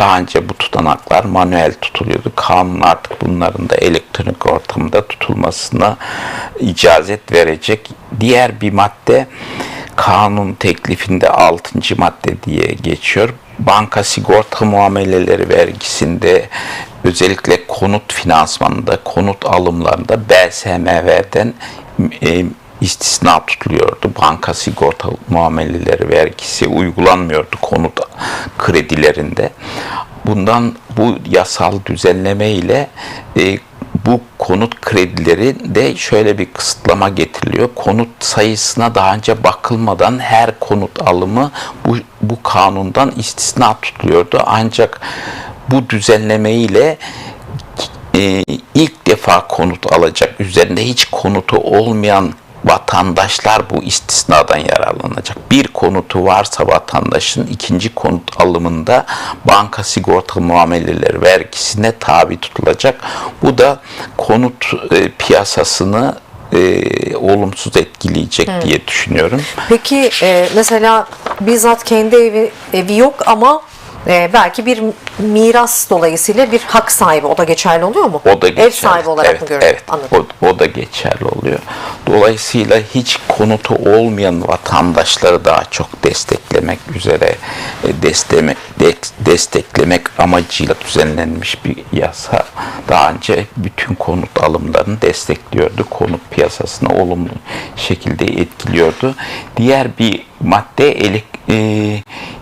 Daha önce bu tutanaklar manuel tutuluyordu. Kanun artık bunların da elektronik ortamda tutulmasına icazet verecek. Diğer bir madde kanun teklifinde 6. madde diye geçiyor. Banka sigorta muameleleri vergisinde özellikle konut finansmanında, konut alımlarında BSMV'den istisna tutuluyordu. Banka sigorta muameleleri vergisi uygulanmıyordu konut kredilerinde. Bundan bu yasal düzenleme ile e, bu konut kredileri de şöyle bir kısıtlama getiriliyor. Konut sayısına daha önce bakılmadan her konut alımı bu, bu kanundan istisna tutuluyordu. Ancak bu düzenleme ile e, ilk defa konut alacak, üzerinde hiç konutu olmayan vatandaşlar bu istisnadan yararlanacak. Bir konutu varsa vatandaşın ikinci konut alımında banka sigorta muameleleri vergisine tabi tutulacak. Bu da konut e, piyasasını e, olumsuz etkileyecek diye düşünüyorum. Peki e, mesela bizzat kendi evi, evi yok ama e, belki bir miras dolayısıyla bir hak sahibi o da geçerli oluyor mu? O da geçerli. Ev sahibi olarak evet, mı görüyor? Evet, Anladım. o, o da geçerli oluyor. Dolayısıyla hiç konutu olmayan vatandaşları daha çok desteklemek üzere e, destemek, de- desteklemek amacıyla düzenlenmiş bir yasa. Daha önce bütün konut alımlarını destekliyordu. Konut piyasasını olumlu şekilde etkiliyordu. Diğer bir madde elek, e,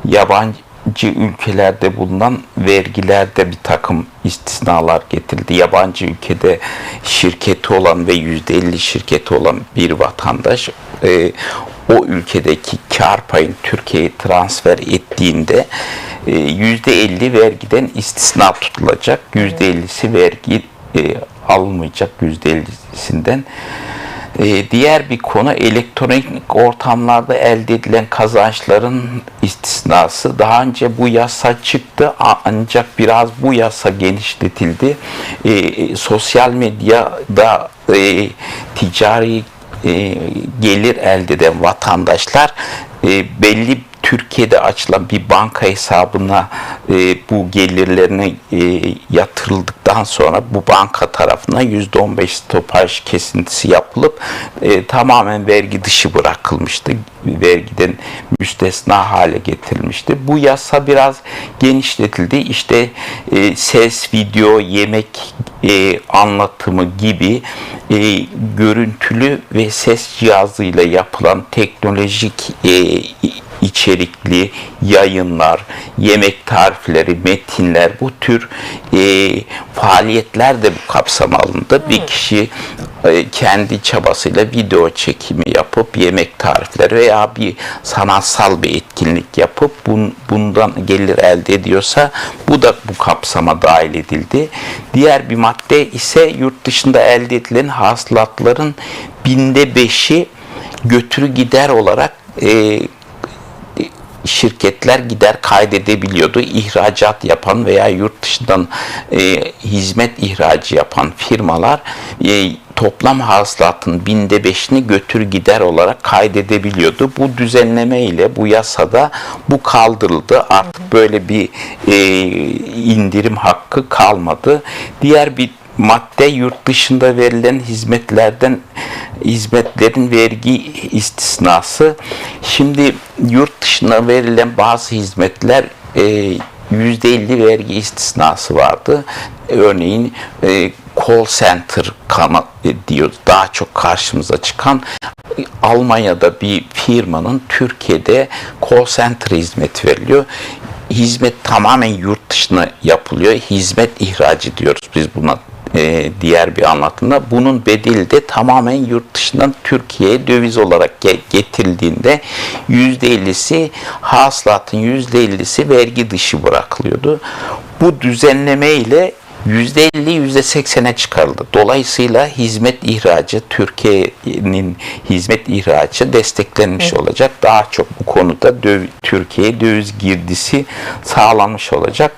yabancı ülkelerde bulunan vergilerde bir takım istisnalar getirildi. Yabancı ülkede şirketi olan ve %50 şirketi olan bir vatandaş e, o ülkedeki kar payını Türkiye'ye transfer ettiğinde e, %50 vergiden istisna tutulacak. %50'si vergi e, alınmayacak %50'sinden. Ee, diğer bir konu elektronik ortamlarda elde edilen kazançların istisnası. Daha önce bu yasa çıktı ancak biraz bu yasa genişletildi. Ee, sosyal medyada e, ticari e, gelir elde eden vatandaşlar e, belli Türkiye'de açılan bir banka hesabına e, bu gelirlerini e, yatırıldıktan sonra bu banka tarafından %15 stopaj kesintisi yapılıp e, tamamen vergi dışı bırakılmıştı. Vergiden müstesna hale getirilmişti. Bu yasa biraz genişletildi. İşte e, ses, video, yemek e, anlatımı gibi e, görüntülü ve ses cihazıyla yapılan teknolojik e, içerikli yayınlar, yemek tarifleri, metinler bu tür e, faaliyetler de bu kapsama alındı. Bir kişi e, kendi çabasıyla video çekimi yapıp yemek tarifleri veya bir sanatsal bir etkinlik yapıp bun, bundan gelir elde ediyorsa bu da bu kapsama dahil edildi. Diğer bir madde ise yurt dışında elde edilen hasılatların binde beşi götürü gider olarak e, şirketler gider kaydedebiliyordu. İhracat yapan veya yurt dışından e, hizmet ihracı yapan firmalar e, toplam hasılatın binde beşini götür gider olarak kaydedebiliyordu. Bu düzenleme ile bu yasada bu kaldırıldı. Artık böyle bir e, indirim hakkı kalmadı. Diğer bir madde yurt dışında verilen hizmetlerden hizmetlerin vergi istisnası. Şimdi yurt dışına verilen bazı hizmetler e, %50 vergi istisnası vardı. Örneğin e, call center kana e, diyor daha çok karşımıza çıkan Almanya'da bir firmanın Türkiye'de call center hizmeti veriliyor. Hizmet tamamen yurt dışına yapılıyor. Hizmet ihracı diyoruz biz buna e, diğer bir anlatımda bunun bedeli de tamamen yurt dışından Türkiye'ye döviz olarak ge- getirildiğinde %50'si hasılatın %50'si vergi dışı bırakılıyordu. Bu düzenleme ile %50 %80'e çıkarıldı. Dolayısıyla hizmet ihracı Türkiye'nin hizmet ihracı desteklenmiş olacak. Daha çok bu konuda döv- Türkiye'ye döviz girdisi sağlanmış olacak.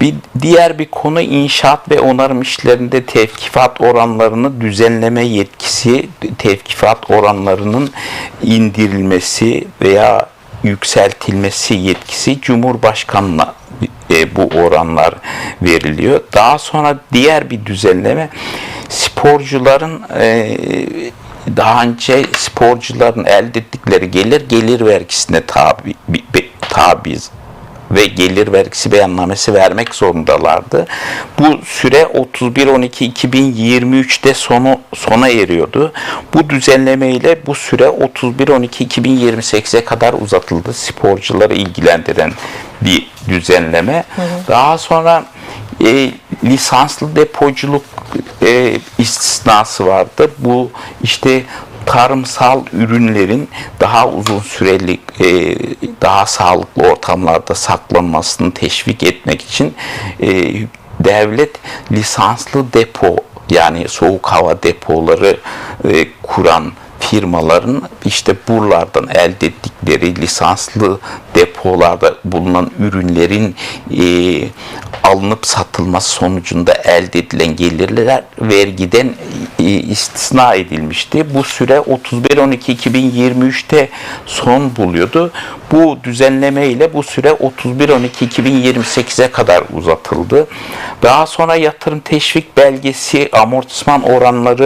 Bir diğer bir konu inşaat ve onarım işlerinde tevkifat oranlarını düzenleme yetkisi, tevkifat oranlarının indirilmesi veya yükseltilmesi yetkisi Cumhurbaşkanına e, bu oranlar veriliyor. Daha sonra diğer bir düzenleme sporcuların e, daha önce sporcuların elde ettikleri gelir gelir vergisine tabi bi- bi- tabi ve gelir vergisi beyannamesi vermek zorundalardı. Bu süre 31-12-2023'te sonu sona eriyordu. Bu düzenleme ile bu süre 31-12-2028'e kadar uzatıldı. Sporcuları ilgilendiren bir düzenleme. Daha sonra e, lisanslı depoculuk e, istisnası vardı. Bu işte tarımsal ürünlerin daha uzun süreli, e, daha sağlıklı ortamlarda saklanmasını teşvik etmek için e, devlet lisanslı depo yani soğuk hava depoları e, kuran firmaların işte buralardan elde ettikleri lisanslı depolarda bulunan ürünlerin e, alınıp satılması sonucunda elde edilen gelirler vergiden e, istisna edilmişti. Bu süre 31-12-2023'te son buluyordu. Bu düzenleme ile bu süre 31-12-2028'e kadar uzatıldı. Daha sonra yatırım teşvik belgesi amortisman oranları